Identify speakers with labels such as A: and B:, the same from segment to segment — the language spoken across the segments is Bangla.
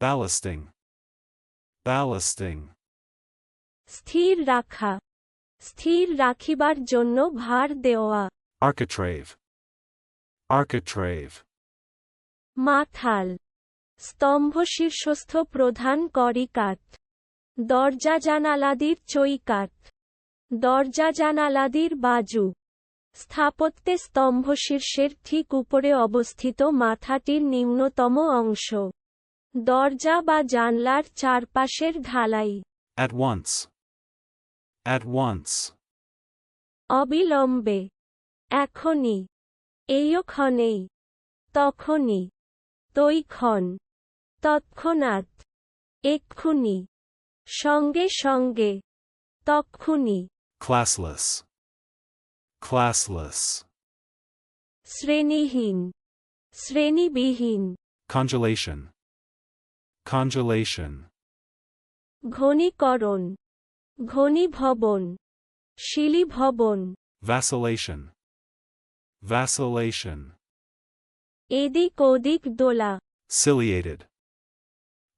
A: ballasting, ballasting,
B: স্থির রাখা। স্থির রাখিবার জন্য ভার দেওয়া।
A: Architrave, architrave,
B: মাথাল। স্তম্ভ শীর্ষস্থ প্রধান করিকাঠ দরজা জানালাদির চৈকাঠ। দরজা জানালাদির বাজু। স্থাপত্যে স্তম্ভ শীর্ষের ঠিক উপরে অবস্থিত মাথাটির নিম্নতম অংশ। দরজা বা জানলার চারপাশের ঢালাই।
A: At once, at once,
B: অবিলম্বে। এখনই। এইক্ষণেই। তখনই। তৈক্ষণ। তৎক্ষণাৎ। এক্ষুনি। সঙ্গে সঙ্গে। তক্ষুনি।
A: Classless, classless,
B: শ্রেণীহীন। শ্রেণীবিহীন।
A: Congelation, congelation,
B: ঘনীকরণ ঘনীভবন শিলীভবন
A: vacillation, vacillation,
B: এদিক ওদিক দোলা
A: ciliated,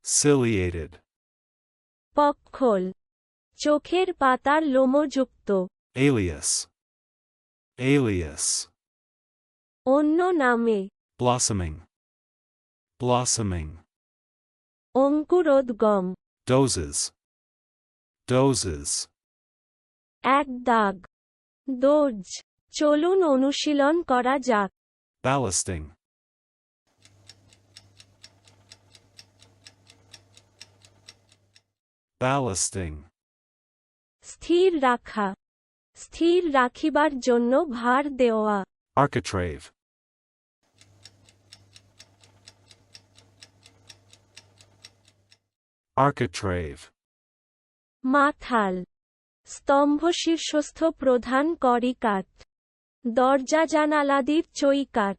A: ciliated,
B: পক্ষল চোখের পাতার লোমযুক্ত
A: alias, alias,
B: অন্য নামে
A: blossoming, blossoming,
B: অঙ্কুরোদ্গম।
A: Dozes, dozes,
B: এক দাগ। দোজ চলুন অনুশীলন করা যাক।
A: Ballasting, ballasting,
B: স্থির রাখা। স্থির রাখিবার জন্য ভার দেওয়া।
A: Architrave, architrave,
B: মাথাল স্তম্ভ শীর্ষস্থ প্রধান করিকাঠ দরজা জানালাদির চৈকাঠ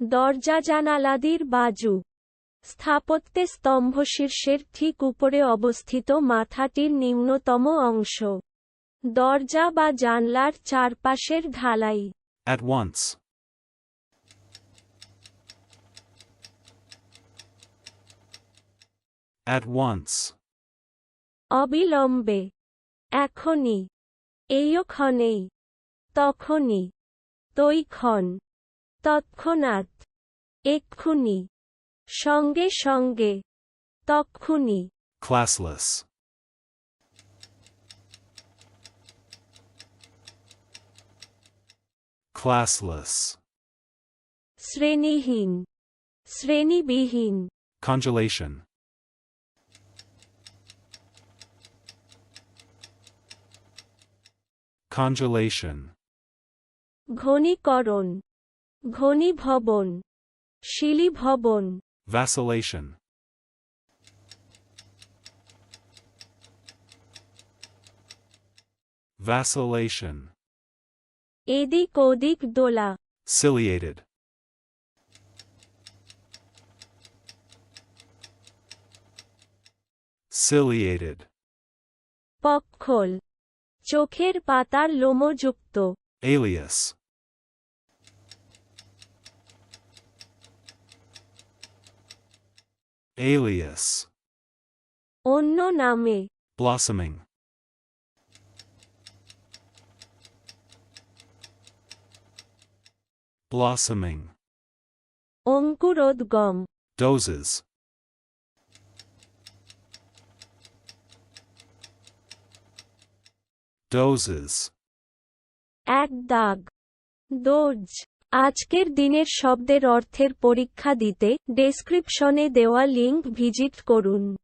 B: দরজা জানালাদির বাজু স্থাপত্যে স্তম্ভ শীর্ষের ঠিক উপরে অবস্থিত মাথাটির নিম্নতম অংশ দরজা বা জানলার চারপাশের ঢালাই।
A: At once, at once,
B: অবিলম্বে এখনই এইক্ষণেই তখনই তৈক্ষণ তৎক্ষণাৎ এক্ষুনি সঙ্গে সঙ্গে তক্ষুনি।
A: Classless, classless,
B: শ্রেণীহীন শ্রেণীবিহীন।
A: Congelation, congelation,
B: ঘনীকরণ ঘনীভবন শিলীভবন
A: vacillation, vacillation,
B: এদিক ওদিক দোলা
A: ciliated, ciliated,
B: পক্ষল চোখের পাতার লোমযুক্ত।
A: এলিয়াস এলিয়াস
B: অন্য নামে।
A: ব্লসমিং ব্লসমিং
B: অঙ্কুরোদ্গম।
A: ডোজেস dozes,
B: এক দাগ। দোজ। আজকের দিনের শব্দের অর্থের পরীক্ষা দিতে ডেসক্রিপশনে দেওয়া লিঙ্ক ভিজিট করুন।